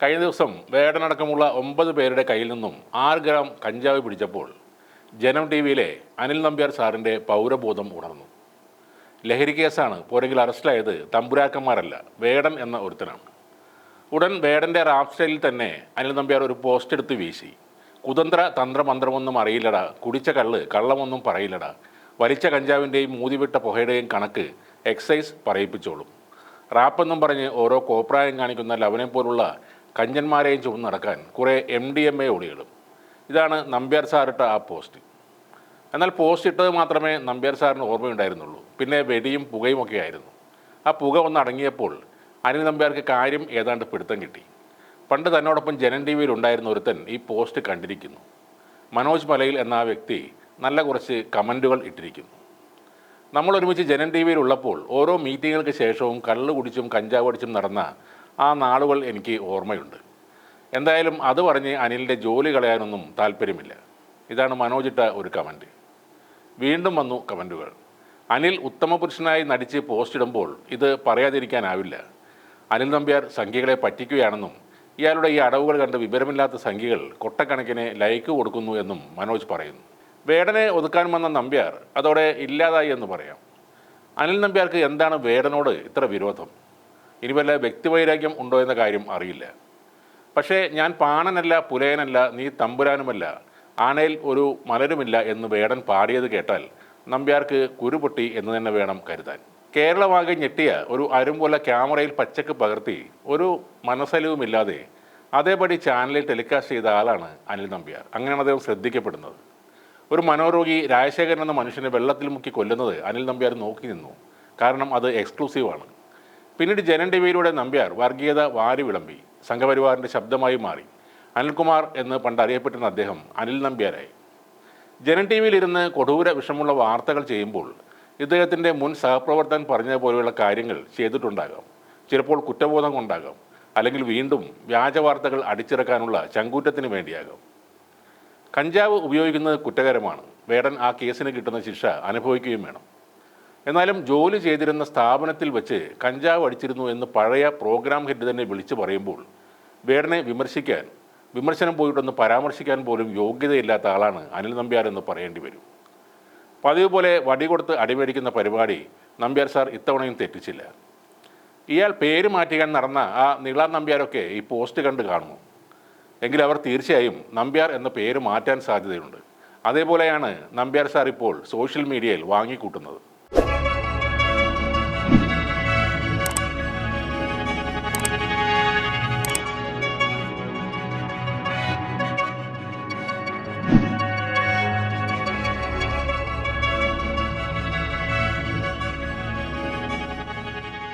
കഴിഞ്ഞ ദിവസം വേടനടക്കമുള്ള ഒമ്പത് പേരുടെ കയ്യിൽ നിന്നും ആറ് ഗ്രാം കഞ്ചാവ് പിടിച്ചപ്പോൾ ജനം ടി വിയിലെ അനിൽ നമ്പ്യാർ സാറിന്റെ പൗരബോധം ഉണർന്നു. ലഹരി കേസാണ് പോരെങ്കിൽ അറസ്റ്റിലായത് തമ്പുരാക്കന്മാരല്ല വേടൻ എന്ന ഒരുത്തനാണ്. ഉടൻ വേടന്റെ റാപ്പ് സ്റ്റൈലിൽ തന്നെ അനിൽ നമ്പ്യാർ ഒരു പോസ്റ്റ് എടുത്ത് വീശി. കുതന്ത്ര തന്ത്രമന്ത്രമൊന്നും അറിയില്ലടാ കുടിച്ച കള്ള് കള്ളമൊന്നും പറയില്ലടാ വലിച്ച കഞ്ചാവിന്റെയും മൂതിവിട്ട പുഹയുടെയും കണക്ക് എക്സൈസ് പറയിപ്പിച്ചോളും. റാപ്പെന്നും പറഞ്ഞ് ഓരോ കോപ്രായം കാണിക്കുന്ന ലവനെ പോലുള്ള കഞ്ചന്മാരെയും ചുമന്ന് നടക്കാൻ കുറേ എം ഡി എം എ ഒളികളും. ഇതാണ് നമ്പ്യാർ സാറിട്ട ആ പോസ്റ്റ്. എന്നാൽ പോസ്റ്റ് ഇട്ടത് മാത്രമേ നമ്പ്യാർ സാറിന് ഓർമ്മയുണ്ടായിരുന്നുള്ളൂ. പിന്നെ വെടിയും പുകയും ഒക്കെ ആയിരുന്നു. ആ പുക ഒന്ന് അടങ്ങിയപ്പോൾ അനിൽ നമ്പ്യാർക്ക് കാര്യം ഏതാണ്ട് പിടുത്തം കിട്ടി. പണ്ട് തന്നോടൊപ്പം ജനൻ ടി വിയിൽ ഉണ്ടായിരുന്ന ഒരുത്തൻ ഈ പോസ്റ്റ് കണ്ടിരിക്കുന്നു. മനോജ് മലയിൽ എന്ന ആ വ്യക്തി നല്ല കുറച്ച് കമന്റുകൾ ഇട്ടിരിക്കുന്നു. നമ്മൾ ഒരുമിച്ച് ജനൻ ടി വിയിൽ ഉള്ളപ്പോൾ ഓരോ മീറ്റിങ്ങുകൾക്ക് ശേഷവും കള്ളു കുടിച്ചും കഞ്ചാവ് അടിച്ചും നടന്ന ആ നാളുകൾ എനിക്ക് ഓർമ്മയുണ്ട്. എന്തായാലും അത് പറഞ്ഞ് അനിലിന്റെ ജോലി കളയാനൊന്നും താല്പര്യമില്ല. ഇതാണ് മനോജിട്ട ഒരു കമന്റ് വീണ്ടും വന്നു കമന്റുകൾ അനിൽ ഉത്തമപുരുഷനായി നടിച്ച് പോസ്റ്റ് ഇടുമ്പോൾ ഇത് പറയാതിരിക്കാനാവില്ല. അനിൽ നമ്പ്യാർ സംഖ്യകളെ പറ്റിക്കുകയാണെന്നും ഇയാളുടെ ഈ അടവുകൾ കണ്ട് വിവരമില്ലാത്ത സംഖ്യകൾ കൊട്ടക്കണക്കിന് ലൈക്ക് കൊടുക്കുന്നു എന്നും മനോജ് പറയുന്നു. വേടനെ ഒതുക്കാൻ വന്ന നമ്പ്യാർ അതോടെ ഇല്ലാതായി എന്ന് പറയാം. അനിൽ നമ്പ്യാർക്ക് എന്താണ് വേടനോട് ഇത്ര വിരോധം? ഇനി വല്ല വ്യക്തിവൈരാഗ്യം ഉണ്ടോ എന്ന കാര്യം അറിയില്ല. പക്ഷേ ഞാൻ പാണനല്ല പുലയനല്ല നീ തമ്പുരാനുമല്ല ആനയിൽ ഒരു മലരുമില്ല എന്ന് വേടൻ പാടിയത് കേട്ടാൽ നമ്പ്യാർക്ക് കുരുപൊട്ടി എന്ന് തന്നെ വേണം കരുതാൻ. കേരളമാകെ ഞെട്ടിയ ഒരു അരുംപോലെ ക്യാമറയിൽ പച്ചക്ക് പകർത്തി ഒരു മനസ്സലിവുമില്ലാതെ അതേപടി ചാനലിൽ ടെലികാസ്റ്റ് ചെയ്ത ആളാണ് അനിൽ നമ്പ്യാർ. അങ്ങനെയാണ് അദ്ദേഹം ശ്രദ്ധിക്കപ്പെടുന്നത്. ഒരു മനോരോഗി രാജശേഖരൻ എന്ന മനുഷ്യനെ വെള്ളത്തിൽ മുക്കി കൊല്ലുന്നത് അനിൽ നമ്പ്യാർ നോക്കി നിന്നു. കാരണം അത് എക്സ്ക്ലൂസീവാണ്. പിന്നീട് ജനൻ ടിവിയിലൂടെ നമ്പ്യാർ വർഗീയത വാരി വിളമ്പി സംഘപരിവാറിന്റെ ശബ്ദമായി മാറി. അനിൽകുമാർ എന്ന് പണ്ട് അറിയപ്പെട്ടിരുന്ന അദ്ദേഹം അനിൽ നമ്പ്യാരായി. ജനൻ ടി വിയിലിരുന്ന് കൊടൂര വിഷമുള്ള വാർത്തകൾ ചെയ്യുമ്പോൾ ഇദ്ദേഹത്തിന്റെ മുൻ സഹപ്രവർത്തകൻ പറഞ്ഞതുപോലെയുള്ള കാര്യങ്ങൾ ചെയ്തിട്ടുണ്ടാകാം. ചിലപ്പോൾ കുറ്റബോധം കൊണ്ടാകാം അല്ലെങ്കിൽ വീണ്ടും വ്യാജ വാർത്തകൾ അടിച്ചിറക്കാനുള്ള ചങ്കൂറ്റത്തിന് വേണ്ടിയാകാം. കഞ്ചാവ് ഉപയോഗിക്കുന്നത് കുറ്റകരമാണ്. വേടൻ ആ കേസിന് കിട്ടുന്ന ശിക്ഷ അനുഭവിക്കുകയും വേണം. എന്നാലും ജോലി ചെയ്തിരുന്ന സ്ഥാപനത്തിൽ വെച്ച് കഞ്ചാവ് അടിച്ചിരുന്നു എന്ന് പഴയ പ്രോഗ്രാം ഹെഡ് തന്നെ വിളിച്ചു പറയുമ്പോൾ വേടനെ വിമർശിക്കാൻ വിമർശനം പോയിട്ടൊന്ന് പരാമർശിക്കാൻ പോലും യോഗ്യതയില്ലാത്ത ആളാണ് അനിൽ നമ്പ്യാർ എന്ന് പറയേണ്ടി വരും. പതിവ് പോലെ വടി കൊടുത്ത് അടിമേടിക്കുന്ന പരിപാടി നമ്പ്യാർ സാർ ഇത്തവണയും തെറ്റിച്ചില്ല. ഇയാൾ പേര് മാറ്റിക്കാൻ നടന്ന ആ നീള നമ്പ്യാരൊക്കെ ഈ പോസ്റ്റ് കണ്ട് കാണുമോ? എങ്കിൽ അവർ തീർച്ചയായും നമ്പ്യാർ എന്ന പേര് മാറ്റാൻ സാധ്യതയുണ്ട്. അതേപോലെയാണ് നമ്പ്യാർ സാർ ഇപ്പോൾ സോഷ്യൽ മീഡിയയിൽ വാങ്ങിക്കൂട്ടുന്നത്. Bye.